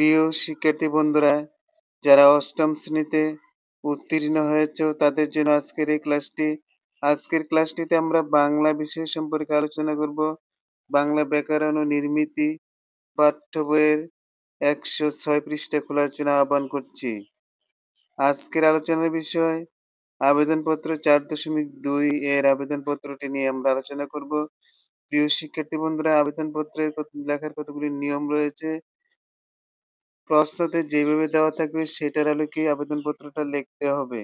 প্রিয় শিক্ষার্থী বন্ধুরা, যারা অষ্টম শ্রেণীতে উত্তীর্ণ হয়েছে, তাদের জন্য আজকের এই ক্লাসটি। আজকের ক্লাসটিতে আমরা বাংলা বিষয় সম্পর্কে আলোচনা করব। বাংলা ব্যাকরণ ও নির্মিতি পাঠ্য বইয়ের একশো ছয় পৃষ্ঠা খোলার জন্য আহ্বান করছি। আজকের আলোচনার বিষয় আবেদনপত্র চার দশমিক দুই এর আবেদনপত্রটি নিয়ে আমরা আলোচনা করব। প্রিয় শিক্ষার্থী বন্ধুরা আবেদনপত্রের লেখার কতগুলি নিয়ম রয়েছে? প্রশ্নতে যেভাবে দেওয়া থাকবে সেটার আলোকে আবেদনপত্রটা লিখতে হবে।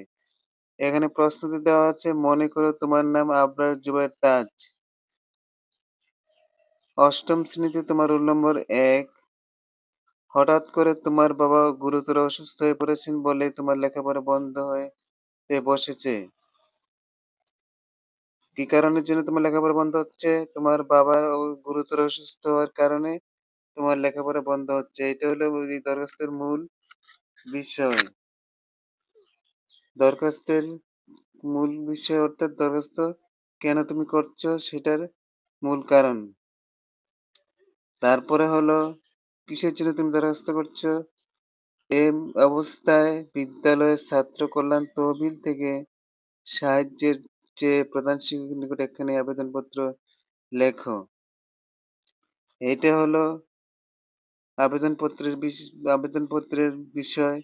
এখানে প্রশ্নতে দেওয়া আছে, মনে করো তোমার নাম আবরার জুবাইর তাজ। অষ্টম শ্রেণীতে তোমার রোল নম্বর এক। হঠাৎ করে তোমার বাবা গুরুতর অসুস্থ হয়ে পড়েছেন বলে তোমার লেখাপড়া বন্ধ হয়ে বসেছে। কি কারণের জন্য তোমার লেখাপড়া বন্ধ হচ্ছে? তোমার বাবার গুরুতর অসুস্থ হওয়ার কারণে তোমার লেখাপড়া বন্ধ হচ্ছে। এটা হলো এই দরখাস্তের মূল বিষয়। দরখাস্তের মূল বিষয় অর্থাৎ দরখাস্ত কেন তুমি করছ সেটার মূল কারণ। তারপরে হলো, কিসের জন্য তুমি দরখাস্ত করছ? এই অবস্থায় বিদ্যালয়ের ছাত্র কল্যাণ তহবিল থেকে সাহায্যের চেয়ে প্রধান শিক্ষকের নিকট একখানি আবেদনপত্র লেখো। এটা হলো আবেদনপত্রের আবেদনপত্রের বিষয়।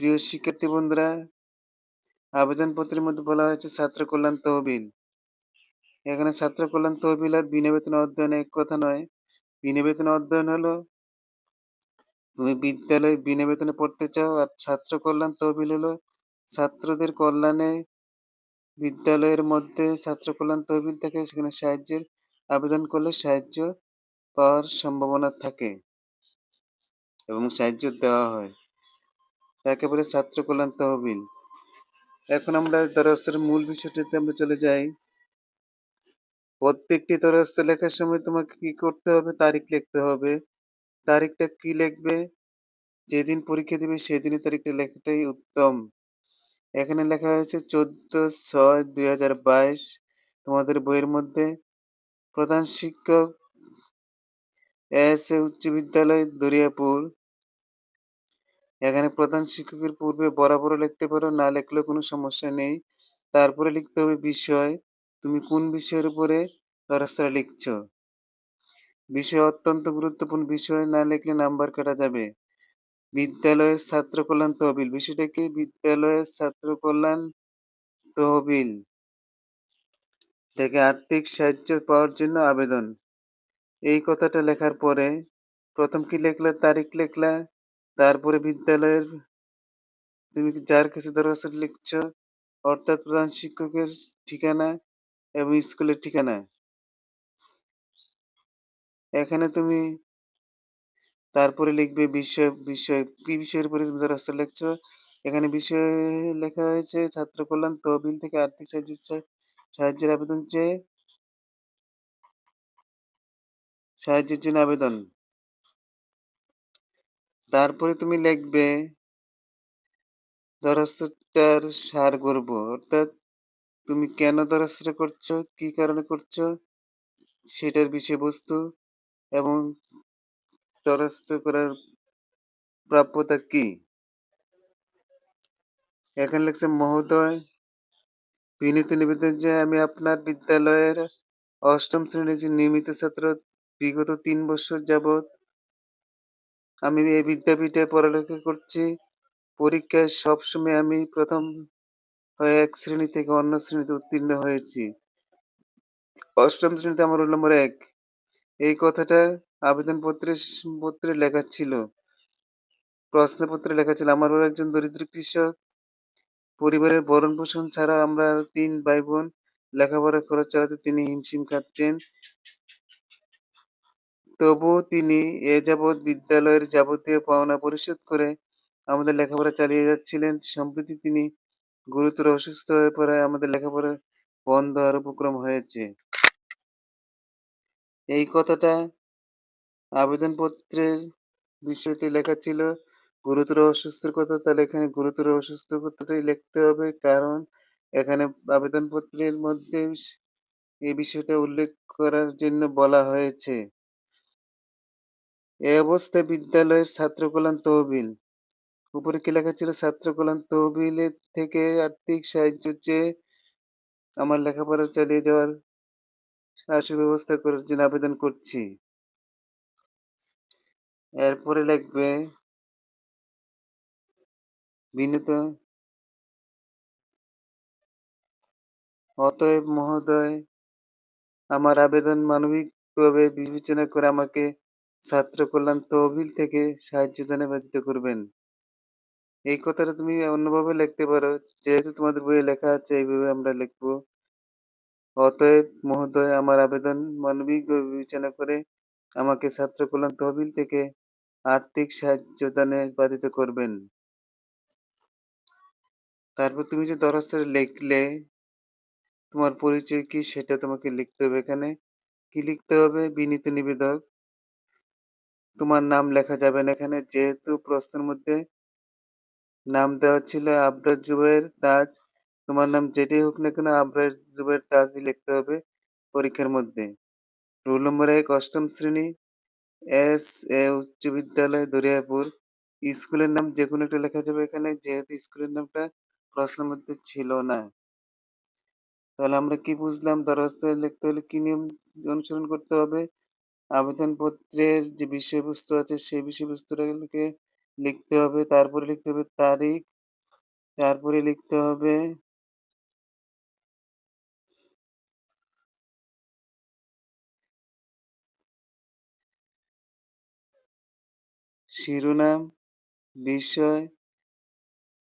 প্রিয় শিক্ষার্থী বন্ধুরা, আবেদনপত্রের মধ্যে বলা হয়েছে ছাত্র কল্যাণ তহবিল। এখানে ছাত্র কল্যাণ তহবিল আর বিনা বেতন অধ্যয়ন এক কথা নয়। বিনা বেতন অধ্যয়ন হলো, তুমি বিদ্যালয়ে বিনা বেতনে পড়তে চাও আর ছাত্র কল্যাণ তহবিল হলো ছাত্রদের কল্যাণে বিদ্যালয়ের মধ্যে ছাত্র কল্যাণ তহবিল থেকে, সেখানে সাহায্যের আবেদন করলে সাহায্য পাওয়ার সম্ভাবনা থাকে। এবং সাহায্য দেওয়া হয়। তাকে বলে ছাত্র কল্যাণ তহবিল। এখন আমরা দরখাস্তের মূল বিষয়টিতে আমরা চলে যাই। প্রত্যেকটি দরখাস্ত লেখার সময় তোমাকে কি করতে হবে? তারিখ লিখতে হবে। তারিখটা কি লিখবে? যেদিন পরীক্ষা দিবে সেদিনই তারিখটা লেখাটাই উত্তম। এখানে লেখা হয়েছে চোদ্দ ছয় দুই হাজার বাইশ। তোমাদের বইয়ের মধ্যে প্রধান শিক্ষক এস এ উচ্চ বিদ্যালয় দরিয়াপুর। এখানে প্রধান শিক্ষকের পূর্বে বরাবরও লিখতে পারো, না লিখলেও কোনো সমস্যা নেই। তারপরে লিখতে হবে বিষয়, তুমি কোন বিষয়ের উপরে দরখাস্তটা লিখছ? বিষয় অত্যন্ত গুরুত্বপূর্ণ বিষয়, না লিখলে নাম্বার কাটা যাবে। বিদ্যালয়ের ছাত্র কল্যাণ তহবিল, বিষয়টা কি? বিদ্যালয়ের ছাত্র কল্যাণ তহবিল থেকে আর্থিক সাহায্য পাওয়ার জন্য আবেদন। এই কথাটা লেখার পরে প্রথম কি লেখলা, তারিখ লেখলা? তারপরে বিদ্যালয়ের তুমি যার কাছে দরখাস্ত লিখছ অর্থাৎ প্রধান শিক্ষকের ঠিকানা এবং স্কুলের ঠিকানা। এখানে তুমি তারপরে লিখবে বিষয় বিষয়, কি বিষয়ের উপরে তুমি দরখাস্ত লিখছ এখানে বিষয় লেখা হয়েছে ছাত্র কল্যাণ তহবিল থেকে আর্থিক সাহায্য সাহায্যের আবেদন চেয়ে, সাহায্যের জন্য আবেদন। তারপরে তুমি লিখবে দরখাস্তটার সার করব অর্থাৎ তুমি কেন দরখাস্তটা করছ, কি কারণে করছ, সেটার বিষয়বস্তু এবং দরখাস্ত করার প্রাপ্যতা কি? এখানে লিখছে, মহোদয়, বিনীত নিবেদন যে আমি আপনার বিদ্যালয়ের অষ্টম শ্রেণির যে নিয়মিত ছাত্র বিগত তিন বছর যাবৎ আমি এই বিদ্যাপীঠে পড়ালেখা করছি। পরীক্ষায় সবসময় আমি প্রথম হয়ে এক শ্রেণি থেকে অন্য শ্রেণীতে উত্তীর্ণ হয়েছি। অষ্টম শ্রেণীতে আমার রোল নম্বর এক। এই কথাটা আবেদনপত্রে পত্রে লেখা ছিল। প্রশ্নপত্রে লেখা ছিল, আমার বাবা একজন দরিদ্র কৃষক। পরিবারের ভরণ পোষণ ছাড়া আমরা তিন ভাই বোন লেখাপড়া খরচ চালাতে তিনি হিমশিম খাচ্ছেন। তবুও তিনি এ যাবৎ বিদ্যালয়ের যাবতীয় পাওনা পরিশোধ করে আমাদের লেখাপড়া চালিয়ে যাচ্ছিলেন। সম্প্রতি তিনি গুরুতর অসুস্থ হয়ে পড়ায় আমাদের লেখাপড়া বন্ধ হওয়ার উপক্রম হয়েছে। এই কথাটা আবেদনপত্রের বিষয়টি লেখা ছিল, গুরুতর অসুস্থর কথা তাহলে এখানে গুরুতর অসুস্থ কথাটাই লিখতে হবে, কারণ এখানে আবেদনপত্রের মধ্যে এই বিষয়টা উল্লেখ করার জন্য বলা হয়েছে। এ অবস্থায় বিদ্যালয়ের ছাত্রকল্যাণ তহবিল। উপরে কি লেখা ছিল? ছাত্রকল্যাণ তহবিলের থেকে আর্থিক সাহায্য চেয়ে আমার লেখাপড়া চালিয়ে যাওয়ার সুব্যবস্থা করার জন্য আবেদন করছি। এরপরে লাগবে বিনীত অতএব মহোদয়, আমার আবেদন মানবিকভাবে বিবেচনা করে আমাকে ছাত্র কল্যাণ তহবিল থেকে সাহায্য দানে বাধিত করবেন। এই কথাটা তুমি অন্যভাবে লিখতে পারো। যেহেতু তোমাদের বইয়ে লেখা আছে, এইভাবে আমরা লিখব। অতএব মহোদয়, আমার আবেদন মানবিকভাবে বিবেচনা করে আমাকে ছাত্র কল্যাণ তহবিল থেকে আর্থিক সাহায্য দানে বাধিত করবেন। তারপর তুমি যে দরখাস্তটা লিখলে, তোমার পরিচয় কি সেটা তোমাকে লিখতে হবে এখানে। কি লিখতে হবে? বিনীত নিবেদক। তোমার নাম লেখা যাবে না। এখানে যেহেতু প্রশ্নের মধ্যে নাম দেওয়া ছিল আবরার জুবাইর তাজ তোমার নাম যেটাই হোক না কেন আবরার জুবাইর তাজই লিখতে হবে পরীক্ষার মধ্যে। রুল নম্বর এক, অষ্টম শ্রেণি, এস এ উচ্চ বিদ্যালয়, দরিয়াপুর। স্কুলের নাম যে কোনো একটা লেখা যাবে এখানে, যেহেতু স্কুলের নামটা প্রশ্নের মধ্যে ছিল না। তাহলে আমরা কি বুঝলাম? দরখাস্ত লিখতে হলে কি নিয়ম অনুসরণ করতে হবে? আবেদনপত্রের যে বিষয়বস্তু আছে, সেই বিষয়বস্তুটাকে লিখতে হবে। তারপরে লিখতে হবে তারিখ, তারপরে লিখতে হবে শিরোনাম, বিষয়,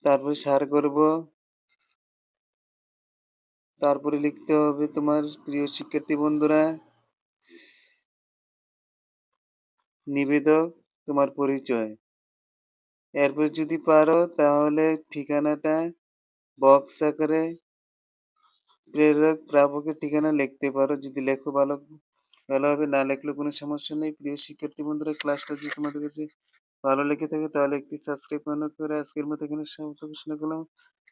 তারপরে সার করব তারপরে লিখতে হবে তোমার প্রিয় শিক্ষার্থী বন্ধুরা। নিবেদক তোমার পরিচয়। এরপর যদি পারো তাহলে ঠিকানাটা বক্স আকারে প্রেরক প্রাপকের ঠিকানা লিখতে পারো। যদি লেখো ভালো ভালো হবে না লেখলে কোনো সমস্যা নেই। প্রিয় শিক্ষার্থী বন্ধুরা ক্লাসটা যদি তোমাদের কাছে ভালো লেগে থাকে তাহলে একটি সাবস্ক্রাইব করে আজকের মতো এখানে সমাপ্ত ঘোষণা করলাম।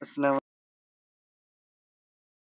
আসসালাম